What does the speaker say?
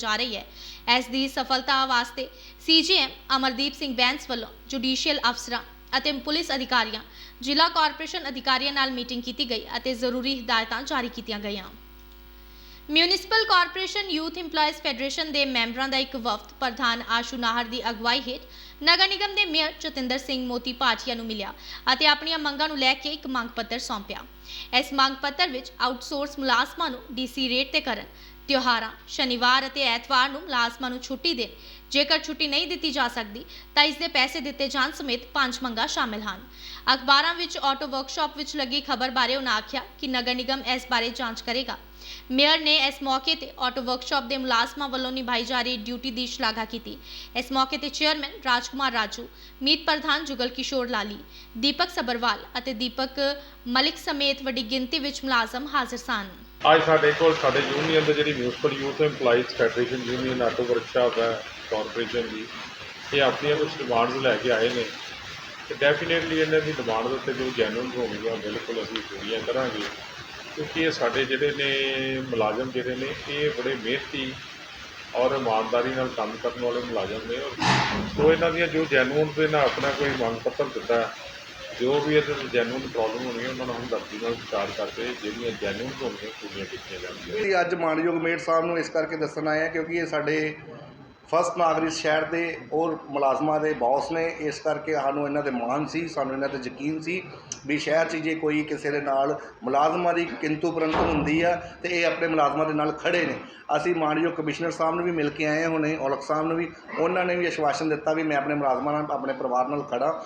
ਜਾ ਰਹੀ ਹੈ। ਇਸ ਦੀ ਸਫਲਤਾ ਵਾਸਤੇ ਸੀਜੀਐਮ ਅਮਰਦੀਪ ਸਿੰਘ ਬੈਂਸ ਵੱਲੋਂ ਜੁਡੀਸ਼ੀਅਲ ਅਫਸਰਾਂ ਅਤੇ ਪੁਲਿਸ ਅਧਿਕਾਰੀਆਂ, ਜ਼ਿਲ੍ਹਾ ਕਾਰਪੋਰੇਸ਼ਨ ਅਧਿਕਾਰੀਆਂ ਨਾਲ ਮੀਟਿੰਗ ਕੀਤੀ ਗਈ ਅਤੇ ਜ਼ਰੂਰੀ ਹਦਾਇਤਾਂ ਜਾਰੀ ਕੀਤੀਆਂ ਗਈਆਂ। Municipal corporation youth EMPLOYEES federation ਦੇ ਮੈਂਬਰਾਂ ਦਾ ਇੱਕ ਵਫਦ ਪ੍ਰਧਾਨ ਆਸ਼ੂ ਨਾਹਰ ਦੀ ਅਗਵਾਈ ਹੇਠ ਨਗਰ ਨਿਗਮ ਦੇ ਮੇਅਰ ਜਤਿੰਦਰ ਸਿੰਘ ਮੋਤੀ ਪਾਠੀਆ ਨੂੰ ਮਿਲਿਆ ਅਤੇ ਆਪਣੀਆਂ ਮੰਗਾਂ ਨੂੰ ਲੈ ਕੇ ਇੱਕ ਮੰਗ ਪੱਤਰ ਸੌਂਪਿਆ। ਇਸ ਮੰਗ ਪੱਤਰ ਵਿੱਚ ਆਊਟਸੋਰਸ ਮੁਲਾਜ਼ਮਾਂ ਨੂੰ ਡੀਸੀ ਰੇਟ ਤੇ ਕਰਨ ਤਿਉਹਾਰਾਂ, ਸ਼ਨੀਵਾਰ ਅਤੇ ਐਤਵਾਰ ਨੂੰ ਮੁਲਾਜ਼ਮਾਂ ਨੂੰ ਛੁੱਟੀ ਦੇ। ਜੇਕਰ ਛੁੱਟੀ ਨਹੀਂ ਦਿੱਤੀ ਜਾ ਸਕਦੀ, ਤਾਂ ਇਸ ਦੇ ਪੈਸੇ ਦਿੱਤੇ ਜਾਣ ਸਮੇਤ ਪੰਜ ਮੰਗਾਂ ਸ਼ਾਮਿਲ ਹਨ। ਅਖਬਾਰਾਂ ਵਿੱਚ ਆਟੋ ਵਰਕਸ਼ਾਪ ਵਿੱਚ ਲੱਗੀ ਖਬਰ ਬਾਰੇ ਉਹਨਾਂ ਆਖਿਆ ਕਿ ਨਗਰ ਨਿਗਮ ਇਸ ਬਾਰੇ ਜਾਂਚ ਕਰੇਗਾ। ਮੇਅਰ ਨੇ ਇਸ ਮੌਕੇ ਤੇ ਆਟੋ ਵਰਕਸ਼ਾਪ ਦੇ ਮੁਲਾਜ਼ਮਾਂ ਵੱਲੋਂ ਨਿਭਾਈ ਜਾ ਰਹੀ ਡਿਊਟੀ ਦੀ ਸ਼ਲਾਘਾ ਕੀਤੀ। ਇਸ ਮੌਕੇ ਤੇ ਚੇਅਰਮੈਨ ਰਾਜਕੁਮਾਰ ਰਾਜੂ, ਮੀਤ ਪ੍ਰਧਾਨ ਜੁਗਲ ਕਿਸ਼ੋਰ ਲਾਲੀ, ਦੀਪਕ ਸਬਰਵਾਲ ਅਤੇ ਦੀਪਕ ਮਲਿਕ ਸਮੇਤ ਵੱਡੀ ਗਿਣਤੀ ਵਿੱਚ ਮੁਲਾਜ਼ਮ ਹਾਜ਼ਰ ਸਨ। ਅੱਜ ਸਾਡੇ ਕੋਲ ਸਾਡੇ ਯੂਨੀਅਨ ਦੇ ਜਿਹੜੀ municipal youth EMPLOYEES federation union auto workshop ਹੈ ਕਾਰਪੋਰੇਸ਼ਨ ਦੀ ਇਹ ਆਪਣੀਆਂ ਕੁਝ ਡਿਮਾਂਡਸ ਲੈ ਕੇ ਆਏ ਨੇ। ਤੇ ਡੈਫੀਨੇਟਲੀ ਇਹਨਾਂ ਦੀ ਡਿਮਾਂਡ ਦੇ ਉੱਤੇ ਜੋ ਜੈਨੂਇਨ ਹੋਣਗੀਆਂ ਬਿਲਕੁਲ ਅਸੀਂ ਪੂਰੀਆਂ ਕਰਾਂਗੇ। ਕਿਉਂਕਿ ਇਹ ਸਾਡੇ ਜਿਹੜੇ ਨੇ ਮੁਲਾਜ਼ਮ ਜਿਹੜੇ ਨੇ, ਇਹ ਬੜੇ ਮਿਹਨਤੀ ਔਰ ਇਮਾਨਦਾਰੀ ਨਾਲ ਕੰਮ ਕਰਨ ਵਾਲੇ ਮੁਲਾਜ਼ਮ ਨੇ। ਸੋ ਇਹਨਾਂ ਦੀਆਂ ਜੋ ਜੈਨੂਇਨ ਦੇ ਨਾਲ ਆਪਣਾ ਕੋਈ ਮੰਗ ਪੱਤਰ ਦਿੱਤਾ ਜੋ ਵੀ ਇਹਦੇ ਵਿੱਚ ਜੈਨੂਇਨ ਪ੍ਰੋਬਲਮ ਹੋਣੀ, ਉਹਨਾਂ ਨੂੰ ਹਮਦਰਦੀ ਨਾਲ ਵਿਚਾਰ ਕਰਕੇ ਜਿਹੜੀਆਂ ਜੈਨੂਇਨ ਹੋਣਗੀਆਂ ਪੂਰੀਆਂ ਕੀਤੀਆਂ ਜਾਣਗੀਆਂ। ਇਹ ਅੱਜ ਮਾਨਯੋਗ ਮੇਅਰ ਸਾਹਿਬ ਨੂੰ ਇਸ ਕਰਕੇ ਦੱਸਣ ਆਏ ਆ ਕਿਉਂਕਿ ਇਹ ਸਾਡੇ ਫਸਟ ਨਾਗਰਿਕ ਸ਼ਹਿਰ ਦੇ ਔਰ ਮੁਲਾਜ਼ਮਾਂ ਦੇ ਬੌਸ ਨੇ, ਇਸ ਕਰਕੇ ਸਾਨੂੰ ਇਹਨਾਂ ਦੇ ਮਾਣ ਸੀ, ਸਾਨੂੰ ਇਹਨਾਂ ਤੇ ਯਕੀਨ ਸੀ ਵੀ ਸ਼ਹਿਰ 'ਚ ਜੇ ਕੋਈ ਕਿਸੇ ਦੇ ਨਾਲ ਮੁਲਾਜ਼ਮਾਂ ਦੀ ਕਿੰਤੂ ਪਰੰਤੂ ਹੁੰਦੀ ਆ ਤੇ ਇਹ ਆਪਣੇ ਮੁਲਾਜ਼ਮਾਂ ਦੇ ਨਾਲ ਖੜੇ ਨੇ। ਅਸੀਂ ਮਾਨਯੋਗ ਕਮਿਸ਼ਨਰ ਸਾਹਿਬ ਨੂੰ ਵੀ ਮਿਲ ਕੇ ਆਏ ਹਾਂ ਹੁਣੇ, ਔਲਖ ਸਾਹਿਬ ਨੂੰ ਵੀ, ਉਹਨਾਂ ਨੇ ਵੀ ਆਸ਼ਵਾਸਨ ਦਿੱਤਾ ਵੀ ਮੈਂ ਆਪਣੇ ਮੁਲਾਜ਼ਮਾਂ ਨਾਲ, ਆਪਣੇ ਪਰਿਵਾਰ ਨਾਲ ਖੜਾ